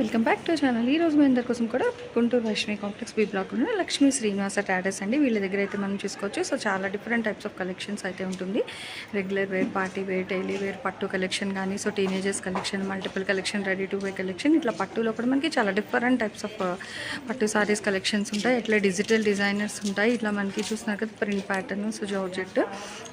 welcome back to channel. ఈ మీ అందరి కోసం కూడా గుంటూరు వైష్ణవి కాంప్లెక్స్ బి బ్లాక్‌లో లక్ష్మీ శ్రీనివాస ట్రేడర్స్ అండి. వీళ్ళ దగ్గర అయితే మనం చూసుకోవచ్చు. సో చాలా డిఫరెంట్ టైప్స్ ఆఫ్ కలెక్షన్స్ అయితే ఉంటుంది. Regular wear, party wear, daily wear, పట్టు కలెక్షన్ కానీ, so teenagers collection, multiple collection, ready to wear collection ఇట్లా పట్టులో కూడా మనకి చాలా డిఫరెంట్ టైప్స్ ఆఫ్ పట్టు సారీస్ కలెక్షన్స్ ఉంటాయి. ఇట్లా డిజిటల్ డిజైనర్స్ ఉంటాయి. ఇట్లా మనకి చూస్తున్నారు కదా ప్రింట్ ప్యాటర్న్, సో జార్జెట్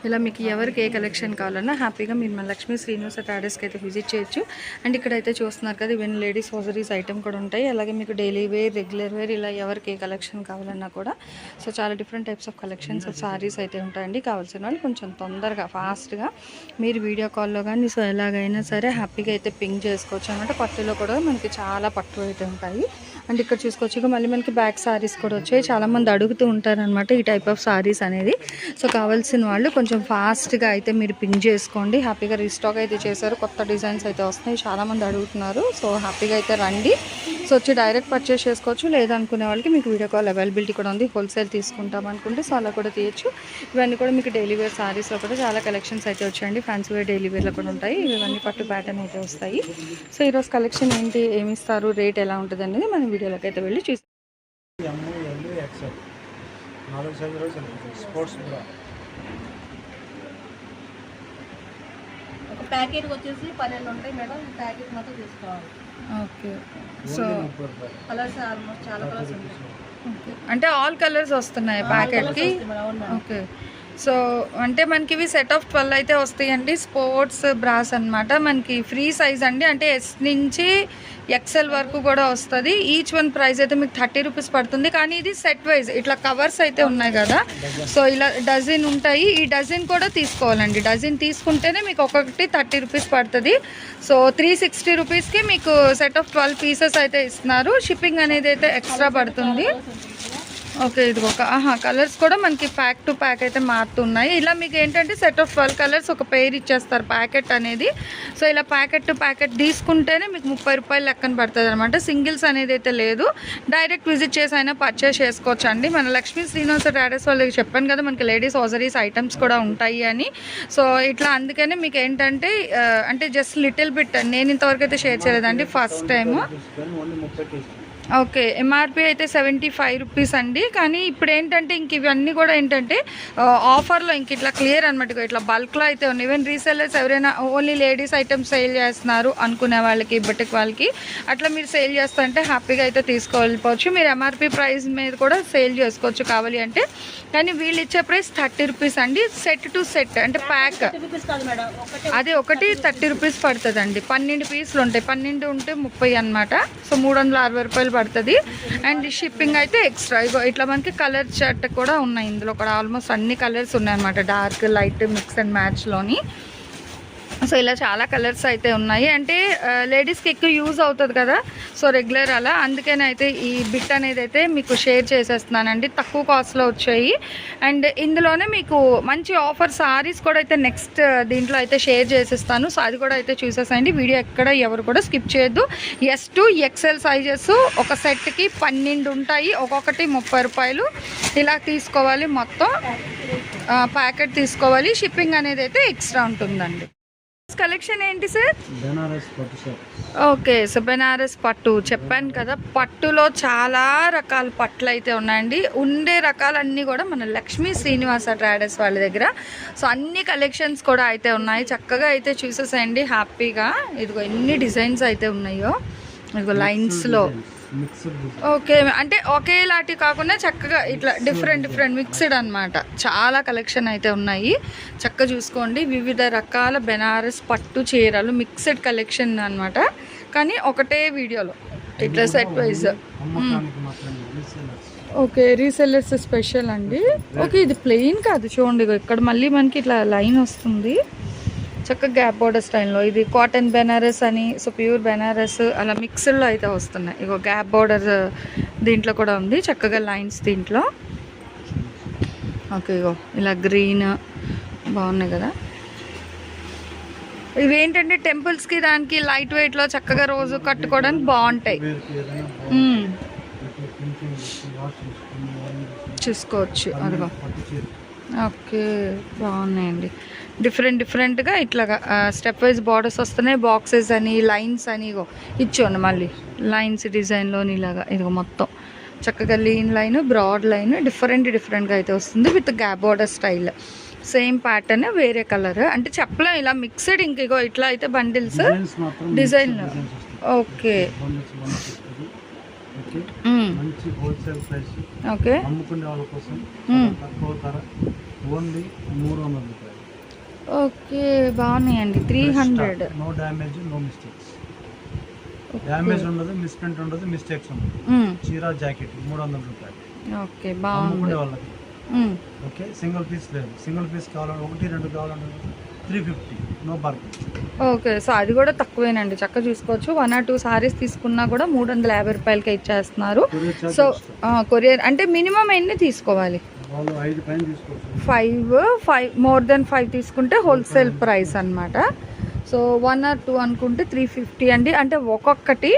ఇలా మీకు ఎవరికి ఏ కలెక్షన్ కావాలన్నా హ్యాపీగా మీరు మన లక్ష్మీ శ్రీనివాస ట్రేడర్స్కి అయితే విజిట్ చేయొచ్చు. అండ్ ఇక్కడైతే చూస్తున్నారు కదా ఈవెన్ లేడీస్ హోజరీస్ ఐటమ్ కూడా ఉంటాయి. అలాగే మీకు డైలీ వేర్, రెగ్యులర్ వేర్ ఇలా ఎవరికి ఏ కలెక్షన్ కావాలన్నా కూడా సో చాలా different types of collections of saris అయితే ఉంటాయండి. కావాల్సిన వాళ్ళు కొంచెం తొందరగా ఫాస్ట్గా మీరు వీడియో కాల్లో కానీ సో ఎలాగైనా సరే హ్యాపీగా అయితే పింక్ చేసుకోవచ్చు అనమాట. పట్టులో కూడా మనకి చాలా పట్టు అయితే ఉంటాయి. అండ్ ఇక్కడ చూసుకోవచ్చు ఇక మళ్ళీ మనకి బ్యాక్ సారీస్ కూడా వచ్చాయి. చాలామంది అడుగుతూ ఉంటారనమాట ఈ టైప్ ఆఫ్ సారీస్ అనేది. సో కావాల్సిన వాళ్ళు కొంచెం ఫాస్ట్గా అయితే మీరు పింక్ చేసుకోండి. హ్యాపీగా రీస్టాక్ అయితే చేశారు. కొత్త డిజైన్స్ అయితే వస్తున్నాయి. చాలామంది అడుగుతున్నారు. సో హ్యాపీగా అయితే రండి. సో వచ్చి డైరెక్ట్ పర్చేస్ చేసుకోవచ్చు. లేదనుకునే వాళ్ళకి మీకు వీడియో కాల్ అవైలబిలిటీ కూడా ఉంది. హోల్సేల్ తీసుకుంటాం అనుకుంటే సో అలా కూడా తీయచ్చు. ఇవన్నీ కూడా మీకు డైలీ వేర్ సారీస్లో కూడా చాలా కలెక్షన్స్ అయితే వచ్చాయండి. ఫ్యాన్సీ వేర్ డైలీ వేర్లో కూడా ఉంటాయి. ఇవన్నీ పట్టు ప్యాటర్న్ అయితే వస్తాయి. సో ఈరోజు కలెక్షన్ ఏంటి ఏమి ఇస్తారు రేట్ ఎలా ఉంటుంది అనేది మనం వీడియోలోకి అయితే వెళ్ళి చూసి నాలుగు స్పోర్ట్స్ బ్రా ఒక ప్యాకెట్ వచ్చేసి పన్నెండు ఉంటాయి మేడం. ఈ ప్యాకెట్ మాత్రం తీసుకోవాలి. ఓకే. సో కలర్స్ ఆల్మోస్ట్ చాలా కలర్స్ ఉంటాయి. ఓకే. అంటే ఆల్ కలర్స్ వస్తున్నాయి ప్యాకెట్కి. ఓకే. సో అంటే మనకి ఇవి సెట్ ఆఫ్ ట్వెల్వ్ అయితే వస్తాయండి. స్పోర్ట్స్ బ్రాస్ అన్నమాట. మనకి ఫ్రీ సైజ్ అండి. అంటే ఎస్ నుంచి ఎక్సెల్ వరకు కూడా వస్తుంది. ఈచ్ వన్ ప్రైస్ అయితే మీకు థర్టీ రూపీస్ పడుతుంది. కానీ ఇది సెట్ వైజ్ ఇట్లా కవర్స్ అయితే ఉన్నాయి కదా. సో ఇలా డజన్ ఉంటాయి. ఈ డజన్ కూడా తీసుకోవాలండి. డజన్ తీసుకుంటేనే మీకు ఒక్కొక్కటి థర్టీ రూపీస్ పడుతుంది. సో త్రీ సిక్స్టీ రూపీస్కి మీకు సెట్ ఆఫ్ ట్వెల్వ్ పీసెస్ అయితే ఇస్తున్నారు. షిప్పింగ్ అనేది అయితే ఎక్స్ట్రా పడుతుంది. ఓకే ఇది ఒక ఆహా కలర్స్ కూడా మనకి ప్యాక్ టు ప్యాక్ అయితే మారుతున్నాయి. ఇలా మీకు ఏంటంటే సెట్ ఆఫ్ ట్వెల్వ్ కలర్స్ ఒక పేర్ ఇచ్చేస్తారు ప్యాకెట్ అనేది. సో ఇలా ప్యాకెట్ టు ప్యాకెట్ తీసుకుంటేనే మీకు ముప్పై రూపాయలు లెక్కన పడుతుంది అనమాట. సింగిల్స్ అనేది అయితే లేదు. డైరెక్ట్ విజిట్ చేసి అయినా పర్చేస్ చేసుకోవచ్చు అండి మన లక్ష్మీ శ్రీనివాస ట్రాడర్స్ వాళ్ళకి చెప్పాను కదా మనకి లేడీస్ హోజరీస్ ఐటమ్స్ కూడా ఉంటాయి అని. సో ఇట్లా అందుకనే మీకు ఏంటంటే అంటే జస్ట్ లిటిల్ బిట్ నేను ఇంతవరకు అయితే షేర్ చేయలేదండి ఫస్ట్ టైము ఓకే ఎంఆర్పి అయితే సెవెంటీ ఫైవ్ రూపీస్ అండి. కానీ ఇప్పుడు ఏంటంటే ఇంక ఇవన్నీ కూడా ఏంటంటే ఆఫర్లో ఇంక ఇట్లా క్లియర్ అనమాట ఇట్లా బల్క్లో అయితే ఉన్నాయి. ఈవెన్ రీసెల్లర్స్ ఎవరైనా ఓన్లీ లేడీస్ ఐటమ్స్ సేల్ చేస్తున్నారు అనుకునే వాళ్ళకి బొటిక్ వాళ్ళకి అట్లా మీరు సేల్ చేస్తుంటే హ్యాపీగా అయితే తీసుకెళ్ళిపోవచ్చు. మీరు ఎంఆర్పి ప్రైస్ మీద కూడా సేల్ చేసుకోవచ్చు కావాలి అంటే. కానీ వీళ్ళు ఇచ్చే ప్రైస్ థర్టీ రూపీస్ అండి. సెట్ టు సెట్ అంటే ప్యాక్ అది ఒకటి థర్టీ రూపీస్ పడుతుంది అండి పన్నెండు పీసులు ఉంటాయి. పన్నెండు ఉంటే ముప్పై అన్నమాట. సో మూడు వందల అరవై రూపాయలు పడుతుంది. అండ్ షిప్పింగ్ అయితే ఎక్స్ట్రా ఇగో ఇట్లా మనకి కలర్ షర్ట్ కూడా ఉన్నాయి. ఇందులో కూడా ఆల్మోస్ట్ అన్ని కలర్స్ ఉన్నాయన్నమాట. డార్క్ లైట్ మిక్స్ అండ్ మ్యాచ్లోని సో ఇలా చాలా కలర్స్ అయితే ఉన్నాయి. అంటే లేడీస్కి ఎక్కువ యూజ్ అవుతుంది కదా? సో రెగ్యులర్ అలా. అందుకని అయితే ఈ బిట్ అనేది అయితే మీకు షేర్ చేసేస్తున్నానండి. తక్కువ కాస్ట్లో వచ్చాయి. అండ్ ఇందులోనే మీకు మంచి ఆఫర్ సారీస్ కూడా అయితే నెక్స్ట్ దీంట్లో అయితే షేర్ చేసేస్తాను. సో అది కూడా అయితే చూసేసండి వీడియో ఎక్కడ ఎవరు కూడా స్కిప్ చేయొద్దు. ఎస్ టు ఎక్సెల్ సైజెస్ ఒక సెట్కి పన్నెండు ఉంటాయి. ఒక్కొక్కటి ముప్పై రూపాయలు. ఇలా తీసుకోవాలి మొత్తం. ప్యాకెట్ తీసుకోవాలి. షిప్పింగ్ అనేది అయితే ఎక్స్ట్రా ఉంటుందండి. కలెక్షన్ ఏంటి సార్? బెనారస్ పట్టు ఓకే సో బెనారస్ పట్టు. చెప్పాను కదా పట్టులో చాలా రకాల పట్లు అయితే ఉన్నాయండి. ఉండే రకాలన్నీ కూడా మన లక్ష్మీ శ్రీనివాస ట్రేడర్స్ వాళ్ళ దగ్గర. సో అన్ని కలెక్షన్స్ కూడా అయితే ఉన్నాయి. చక్కగా అయితే చూసేసేయండి హ్యాపీగా. ఇదిగో ఎన్ని డిజైన్స్ అయితే ఉన్నాయో. ఇదిగో లైన్స్లో. ఓకే అంటే ఒకేలాంటి కాకుండా చక్కగా ఇట్లా డిఫరెంట్ డిఫరెంట్ మిక్స్డ్ అనమాట చాలా కలెక్షన్ అయితే ఉన్నాయి. చక్కగా చూసుకోండి. వివిధ రకాల బెనారస్ పట్టు చీరలు మిక్స్డ్ కలెక్షన్ అనమాట కానీ ఒకటే వీడియోలో ఇట్లా set wise okay resellers special అండి. ఓకే ఇది ప్లెయిన్ కాదు. చూడండి ఇక్కడ మళ్ళీ మనకి ఇట్లా లైన్ వస్తుంది. చక్కగా గ్యాప్ బోర్డర్ స్టైల్లో. ఇది కాటన్ బెనారస్ అని సో ప్యూర్ బెనారస్ అలా మిక్స్డ్లో అయితే వస్తున్నాయి. ఇగో గ్యాప్ బోర్డర్ దీంట్లో కూడా ఉంది. చక్కగా లైన్స్ దీంట్లో. ఓకే ఇగో ఇలా గ్రీన్ బాగున్నాయి కదా. ఇవేంటంటే టెంపుల్స్కి దానికి లైట్ వెయిట్లో చక్కగా రోజు కట్టుకోవడానికి బాగుంటాయి. చూసుకోవచ్చు. అదిగో. ఓకే బాగున్నాయండి. డిఫరెంట్ డిఫరెంట్గా ఇట్లాగా స్టెప్ వైజ్ బార్డర్స్ వస్తున్నాయి బాక్సెస్ అని లైన్స్ అని ఇగో ఇచ్చోండి మళ్ళీ. లైన్స్ డిజైన్లోని ఇలాగా ఇదిగో మొత్తం. చక్కగా lean line broad line different డిఫరెంట్గా అయితే వస్తుంది with gap border style. Same pattern వేరే కలర్. అంటే చెప్పలేం ఇలా మిక్స్డ్ ఇంక ఇగో ఇట్లా అయితే bundles design. Okay. Okay. Only మూడు వందల రూపాయలు. ఓకే బాగున్నాయండి. Three hundred. No damage no mistakes damage ఉండదు మిస్ప్రింట్ ఉండదు మిస్టేక్స్ ఉండదు. చీర జాకెట్ మూడు వందల రూపాయలు. ఓకే బాగుంది. వాళ్ళకి. ఓకే సింగిల్ పీస్ లేదు. సింగిల్ పీస్ కావాలంటే ఒకటి రెండు కావాలంటే three fifty no bargain okay so అది కూడా తక్కువేనండి. చక్కగా చూసుకోవచ్చు. వన్ ఆర్ టూ సారీస్ తీసుకున్నా కూడా మూడు వందల యాభై రూపాయలకి ఇచ్చేస్తున్నారు. సో కొరియర్ అంటే మినిమం ఎన్ని తీసుకోవాలి? Five five more than five తీసుకుంటే హోల్సేల్ ప్రైస్ అన్నమాట. సో వన్ ఆర్ టూ అనుకుంటే త్రీ ఫిఫ్టీ అండి. అంటే ఒక్కొక్కటి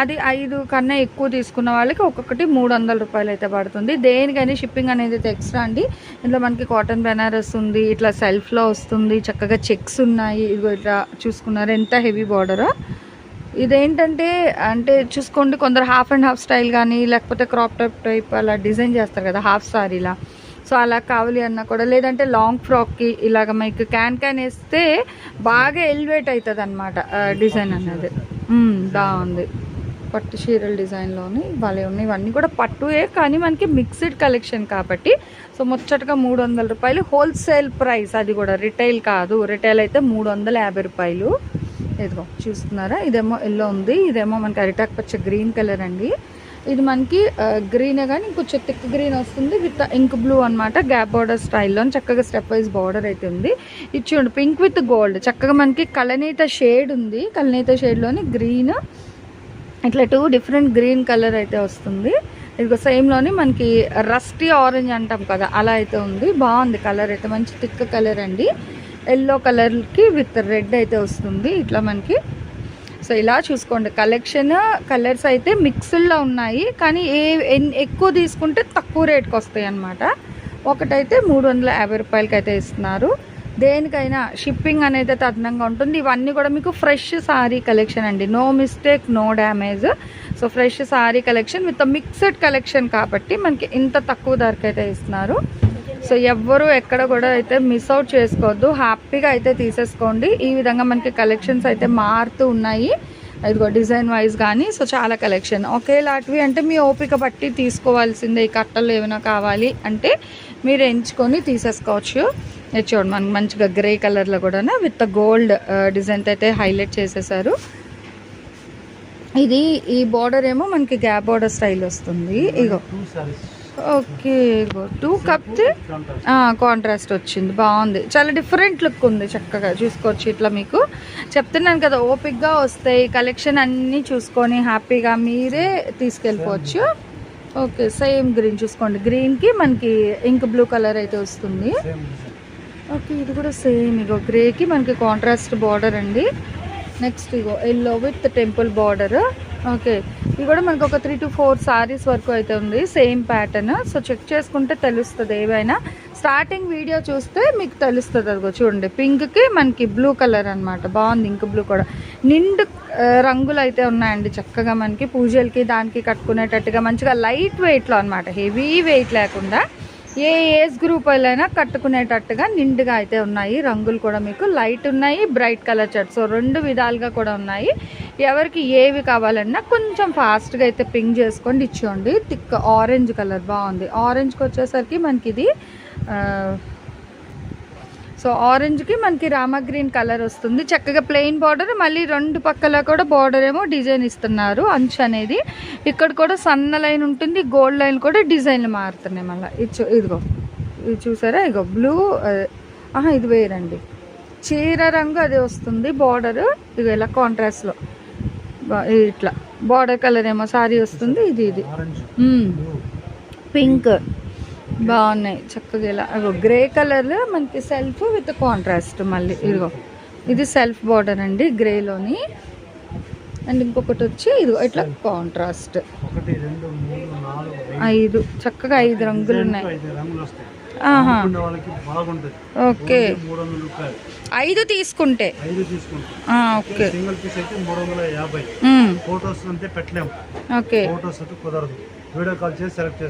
అది ఐదు కన్నా ఎక్కువ తీసుకున్న వాళ్ళకి ఒక్కొక్కటి మూడు వందల రూపాయలు అయితే పడుతుంది. దేనికైనా షిప్పింగ్ అనేది అయితే ఎక్స్ట్రా అండి. ఇందులో మనకి కాటన్ బెనారస్ ఉంది ఇట్లా సెల్ఫ్లో వస్తుంది చక్కగా చెక్స్ ఉన్నాయి. ఇట్లా చూసుకున్నారు ఎంత హెవీ బార్డరో. ఇదేంటంటే అంటే చూసుకోండి కొందరు హాఫ్ అండ్ హాఫ్ స్టైల్ కానీ లేకపోతే క్రాప్ టాప్ టైప్ అలా డిజైన్ చేస్తారు కదా హాఫ్ సారీలా సో అలా కావాలి అన్నా కూడా లేదంటే లాంగ్ ఫ్రాక్కి ఇలాగ మీకు క్యాన్ క్యాన్ వేస్తే బాగా ఎలివేట్ అవుతుంది అనమాట డిజైన్ అనేది. బాగుంది. పట్టు చీరల డిజైన్లోని భలే ఉన్నాయి. ఇవన్నీ కూడా పట్టుయే కానీ మనకి మిక్స్డ్ కలెక్షన్ కాబట్టి సో ముచ్చటగా మూడు వందల రూపాయలు హోల్సేల్ ప్రైస్ అది కూడా రిటైల్ కాదు. రిటైల్ అయితే మూడు వందల యాభై రూపాయలు. ఇదిగో చూస్తున్నారా? ఇదేమో ఎల్లో ఉంది. ఇదేమో మనకి అరిటాక్ పచ్చ గ్రీన్ కలర్ అండి. ఇది మనకి గ్రీనే కానీ ఇంకొంచెం థిక్ గ్రీన్ వస్తుంది విత్ ఇంక్ బ్లూ అనమాట గ్యాప్ బార్డర్ స్టైల్లో చక్కగా స్టెప్ వైజ్ బార్డర్ అయితే ఉంది. ఇది చూడండి పింక్ విత్ గోల్డ్ చక్కగా మనకి కలనీత షేడ్ ఉంది. కలనీత షేడ్లోని గ్రీన్ ఇట్లా టూ డిఫరెంట్ గ్రీన్ కలర్ అయితే వస్తుంది. ఇదిగో సేమ్లోని మనకి రస్టీ ఆరెంజ్ అంటాం కదా అలా అయితే ఉంది. బాగుంది కలర్ అయితే మంచి థిక్ కలర్ అండి. ఎల్లో కలర్కి విత్ రెడ్ అయితే వస్తుంది ఇట్లా మనకి. సో ఇలా చూసుకోండి. కలెక్షన్ కలర్స్ అయితే మిక్స్డ్లో ఉన్నాయి. కానీ ఏ ఎన్- ఎక్కువ తీసుకుంటే తక్కువ రేట్కి వస్తాయి అన్నమాట. ఒకటైతే మూడు వందల యాభై రూపాయలకి అయితే ఇస్తున్నారు. దేనికైనా షిప్పింగ్ అనేది తదనంగా ఉంటుంది. ఇవన్నీ కూడా మీకు ఫ్రెష్ సారీ కలెక్షన్ అండి. No mistake no damage so fresh sari collection with mixed collection కాబట్టి మనకి ఇంత తక్కువ ధరకైతే అయితే ఇస్తున్నారు. సో ఎవ్వరు ఎక్కడ కూడా అయితే మిస్ అవుట్ చేసుకోవద్దు. హ్యాపీగా అయితే తీసేసుకోండి. ఈ విధంగా మనకి కలెక్షన్స్ అయితే మారుతూ ఉన్నాయి. ఇదిగో డిజైన్ వైజ్ కానీ సో చాలా కలెక్షన్ ఒకేలాంటివి అంటే మీ ఓపిక బట్టి తీసుకోవాల్సిందే. ఈ కట్టలు ఏమైనా కావాలి అంటే మీరు ఎంచుకొని తీసేసుకోవచ్చు. చూడండి మనకి మంచిగా గ్రే కలర్లో కూడా విత్ గోల్డ్ డిజైన్ అయితే హైలైట్ చేసేసారు. ఇది ఈ బార్డర్ ఏమో మనకి గ్యాప్ బార్డర్ స్టైల్ వస్తుంది. ఇగో ఓకే టూ కప్స్ కాంట్రాస్ట్ వచ్చింది బాగుంది. చాలా డిఫరెంట్ లుక్ ఉంది చక్కగా చూసుకోవచ్చు ఇట్లా మీకు. చెప్తున్నాను కదా ఓపిక్గా వస్తాయి కలెక్షన్ అన్నీ చూసుకొని హ్యాపీగా మీరే తీసుకెళ్ళిపోవచ్చు. ఓకే సేమ్ గ్రీన్ చూసుకోండి. గ్రీన్కి మనకి ఇంక్ బ్లూ కలర్ అయితే వస్తుంది. ఓకే ఇది కూడా సేమ్ ఇగో. గ్రేకి మనకి కాంట్రాస్ట్ బార్డర్ అండి. Next ego yellow with temple border okay. ఇది కూడా మనకు ఒక త్రీ టు ఫోర్ సారీస్ వరకు అయితే ఉంది. సేమ్ ప్యాటర్న్ సో చెక్ చేసుకుంటే తెలుస్తుంది ఏవైనా. స్టార్టింగ్ వీడియో చూస్తే మీకు తెలుస్తుంది అదిగో చూడండి. పింక్కి మనకి బ్లూ కలర్ అన్నమాట. బాగుంది ఇంక బ్లూ కూడా. నిండు రంగులు అయితే ఉన్నాయండి చక్కగా మనకి. పూజలకి దానికి కట్టుకునేటట్టుగా మంచిగా లైట్ వెయిట్లో అనమాట హెవీ వెయిట్ లేకుండా ఏ ఏజ్ గ్రూప్ వాళ్ళైనా కట్టుకునేటట్టుగా నిండుగా అయితే ఉన్నాయి. రంగులు కూడా మీకు లైట్ ఉన్నాయి బ్రైట్ కలర్ షర్ట్ సో రెండు విధాలుగా కూడా ఉన్నాయి. ఎవరికి ఏవి కావాలన్నా కొంచెం ఫాస్ట్గా అయితే పింక్ చేసుకోండి ఇచ్చేయండి. థిక్ ఆరెంజ్ కలర్ బాగుంది. ఆరెంజ్కి వచ్చేసరికి మనకి ఇది సో ఆరెంజ్కి మనకి రామా గ్రీన్ కలర్ వస్తుంది. చక్కగా ప్లెయిన్ బార్డర్ మళ్ళీ రెండు పక్కల కూడా బార్డర్ ఏమో డిజైన్ ఇస్తున్నారు. అంచు అనేది ఇక్కడ కూడా సన్న లైన్ ఉంటుంది గోల్డ్ లైన్ కూడా డిజైన్లు మారుతున్నాయి మళ్ళీ. ఇది ఇదిగో ఇది చూసారా? ఇగో బ్లూ ఆహా ఇది వేరండి. చీర రంగు అది వస్తుంది బార్డర్ ఇది ఇలా కాంట్రాస్ట్లో ఇట్లా బార్డర్ కలర్ ఏమో సారీ వస్తుంది ఇది ఇది. పింక్ బాగున్నాయి చక్కగా ఇలా. అగో గ్రే కలర్ మనకి సెల్ఫ్ విత్ కాంట్రాస్ట్ మళ్ళీ. ఇదిగో ఇది సెల్ఫ్ బార్డర్ అండి గ్రేలోని అండ్ ఇంకొకటి వచ్చి ఇది ఇట్లా కాంట్రాస్ట్ ఐదు. చక్కగా ఐదు రంగులు ఉన్నాయి ఓకే. ఐదు తీసుకుంటే. ఐదు తీసుకుంటాం. ఓకే. సింగిల్ పీస్ అయితే మూడు వందల యాభై. ఫొటోస్ అంతే పెట్టలేము ఓకే. ఫొటోస్ అయితే కుదరదు. వీడియో కాల్ చేసి సెలెక్ట్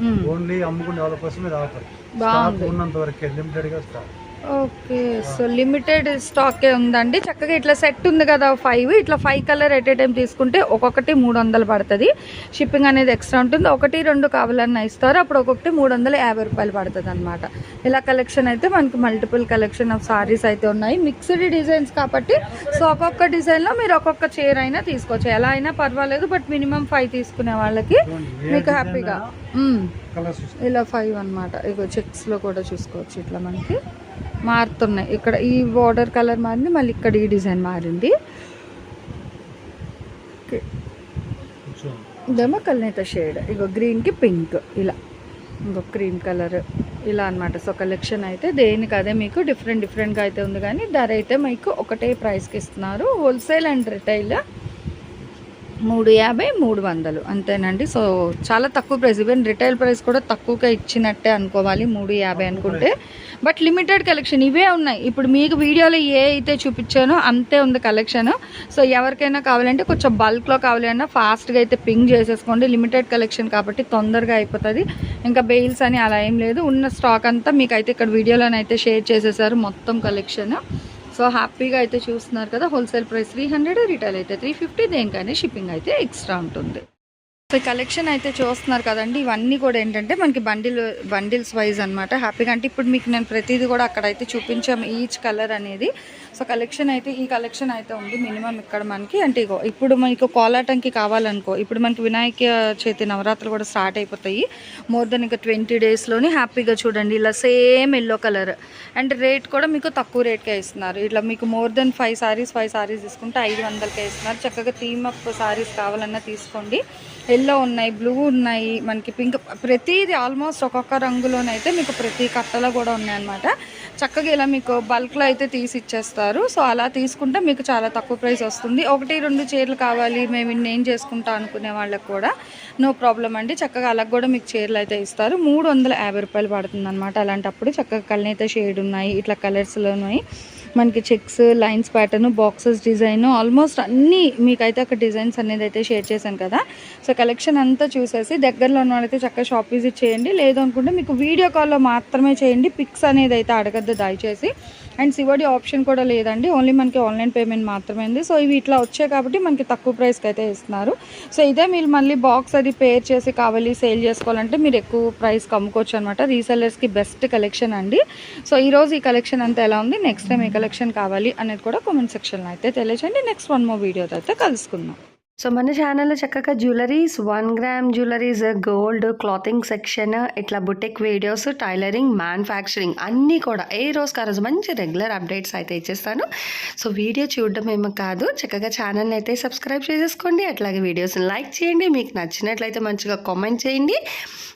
ఉమ్, ఓన్లీ అమ్ముకునే వాళ్ళ కోసం ఇది ఆఫర్ బాగుంది. స్టాక్ ఉన్నంత వరకే లిమిటెడ్గా స్టాక్. ఓకే సో లిమిటెడ్ స్టాకే ఉందండి. చక్కగా ఇట్లా సెట్ ఉంది కదా ఫైవ్. ఇట్లా five colour at a time తీసుకుంటే ఒక్కొక్కటి మూడు వందలు పడుతుంది. షిప్పింగ్ అనేది ఎక్స్ట్రా ఉంటుంది. ఒకటి రెండు కావాలన్నా ఇస్తారు. అప్పుడు ఒక్కొక్కటి మూడు వందల యాభై రూపాయలు పడుతుంది అనమాట ఇలా కలెక్షన్ అయితే మనకి మల్టిపుల్ కలెక్షన్ ఆఫ్ సారీస్ అయితే ఉన్నాయి. మిక్స్డ్ డిజైన్స్ కాబట్టి సో ఒక్కొక్క డిజైన్లో మీరు ఒక్కొక్క చీర అయినా తీసుకోవచ్చు. ఎలా అయినా పర్వాలేదు బట్ మినిమం ఫైవ్ తీసుకునే వాళ్ళకి మీకు హ్యాపీగా ఇలా ఫైవ్ అన్నమాట. ఇగో చెక్స్లో కూడా చూసుకోవచ్చు ఇట్లా మనకి. మారుతున్నాయి. ఇక్కడ ఈ బార్డర్ కలర్ మారింది మళ్ళీ ఇక్కడ ఈ డిజైన్ మారింది. ఇదేమో కల్నేత షేడ్ ఇగో గ్రీన్కి పింక్ ఇలా. ఇంకో క్రీమ్ కలర్ ఇలా అన్నమాట. సో కలెక్షన్ అయితే దేనికి అదే మీకు డిఫరెంట్ డిఫరెంట్గా అయితే ఉంది కానీ ధర అయితే మీకు ఒకటే ప్రైస్కి ఇస్తున్నారు. హోల్సేల్ అండ్ రిటైల్ మూడు యాభై మూడు వందలు. అంతేనండి. సో చాలా తక్కువ ప్రైస్ ఈవెన్ రిటైల్ ప్రైస్ కూడా తక్కువగా ఇచ్చినట్టే అనుకోవాలి. మూడు యాభై అనుకుంటే. బట్ లిమిటెడ్ కలెక్షన్ ఇవే ఉన్నాయి. ఇప్పుడు మీకు వీడియోలో ఏ అయితే చూపించానో అంతే ఉంది కలెక్షన్. సో ఎవరికైనా కావాలంటే కొంచెం బల్క్లో కావాలి అన్నా ఫాస్ట్గా అయితే పింగ్ చేసేసుకోండి. లిమిటెడ్ కలెక్షన్ కాబట్టి తొందరగా అయిపోతుంది. ఇంకా బెయిల్స్ అని అలా ఏం లేదు. ఉన్న స్టాక్ అంతా మీకు అయితే ఇక్కడ వీడియోలోనైతే షేర్ చేసేసారు మొత్తం కలెక్షన్. సో హ్యాపీగా అయితే చూస్తున్నారు కదా. Wholesale price three hundred retail అయితే త్రీ ఫిఫ్టీ దేనికైనా షిప్పింగ్ అయితే ఎక్స్ట్రా ఉంటుంది. సో ఈ కలెక్షన్ అయితే చూస్తున్నారు కదండి. ఇవన్నీ కూడా ఏంటంటే మనకి బండిల్ బండిల్స్ వైజ్ అన్నమాట. హ్యాపీగా అంటే ఇప్పుడు మీకు నేను ప్రతిదీ కూడా అక్కడైతే చూపించాము ఈచ్ కలర్ అనేది. సో కలెక్షన్ అయితే ఈ కలెక్షన్ అయితే ఉంది మినిమం ఇక్కడ మనకి. అంటే ఇగో ఇప్పుడు మనకి కోలాటంకి కావాలనుకో ఇప్పుడు మనకి వినాయక చవితి నవరాత్రులు కూడా స్టార్ట్ అయిపోతాయి. మోర్ దెన్ ఇంకా ట్వంటీ డేస్లోని హ్యాపీగా చూడండి. ఇలా same yellow colour. And rate కూడా మీకు తక్కువ రేట్కే ఇస్తున్నారు. ఇట్లా మీకు more than five saris five saris తీసుకుంటే ఐదు వందలకే ఇస్తున్నారు. చక్కగా థీమ్ అప్ సారీస్ కావాలన్నా తీసుకోండి. ఎల్లో ఉన్నాయి బ్లూ ఉన్నాయి మనకి పింక్ ప్రతిది ఆల్మోస్ట్ ఒక్కొక్క రంగులోనైతే మీకు ప్రతి కట్టలో కూడా ఉన్నాయన్నమాట. చక్కగా ఇలా మీకు బల్క్లో అయితే తీసి ఇచ్చేస్తారు. సో అలా తీసుకుంటే మీకు చాలా తక్కువ ప్రైస్ వస్తుంది. ఒకటి రెండు చీరలు కావాలి మేము ఇన్ని ఏం అనుకునే వాళ్ళకి కూడా నో ప్రాబ్లం అండి. చక్కగా అలా కూడా మీకు చీరలు అయితే ఇస్తారు. మూడు వందల యాభై రూపాయలు పడుతుంది అనమాట అలాంటప్పుడు చక్కగా కళ్ళనైతే షేడ్ ఉన్నాయి ఇట్లా కలర్స్లో ఉన్నాయి మనకి checks lines pattern boxes design almost అన్నీ మీకైతే అక్కడ డిజైన్స్ అనేది అయితే షేర్ చేశాను కదా. సో కలెక్షన్ అంతా చూసేసి దగ్గరలో ఉన్న వాళ్ళైతే చక్కగా షాప్ విజిట్ చేయండి. లేదు అనుకుంటే మీకు వీడియో కాల్లో మాత్రమే చేయండి. పిక్స్ అనేది అయితే అడగద్దు దయచేసి. అండ్ సివడి ఆప్షన్ కూడా లేదండి. ఓన్లీ మనకి ఆన్లైన్ పేమెంట్ మాత్రమే ఉంది. సో ఇవి ఇట్లా వచ్చాయి కాబట్టి మనకి తక్కువ ప్రైస్కి అయితే ఇస్తున్నారు. సో ఇదే మీరు మళ్ళీ బాక్స్ అది పేర్ చేసి కావాలి సేల్ చేసుకోవాలంటే మీరు ఎక్కువ ప్రైస్కి అమ్ముకోవచ్చు అనమాట రీసెలర్స్కి బెస్ట్ కలెక్షన్ అండి. సో ఈరోజు ఈ కలెక్షన్ అంతా ఎలా ఉంది? నెక్స్ట్ టైం ఏ కలెక్షన్ కావాలి అనేది కూడా కామెంట్ సెక్షన్లో అయితే తెలియజేయండి. నెక్స్ట్ వన్ మో వీడియోతో అయితే కలుసుకుందాం. సో మన ఛానల్లో చక్కగా jewelleries one gram jewelleries gold clothing section ఇట్లా బుటెక్ వీడియోస్ టైలరింగ్ మ్యానుఫ్యాక్చరింగ్ అన్నీ కూడా ఏ రోజుకి ఆ రోజు మంచి రెగ్యులర్ అప్డేట్స్ అయితే ఇచ్చేస్తాను. సో వీడియో చూడడం ఏమో కాదు. చక్కగా ఛానల్ని అయితే సబ్స్క్రైబ్ చేసేసుకోండి. అట్లాగే వీడియోస్ని లైక్ చేయండి. మీకు నచ్చినట్లయితే మంచిగా కామెంట్ చేయండి.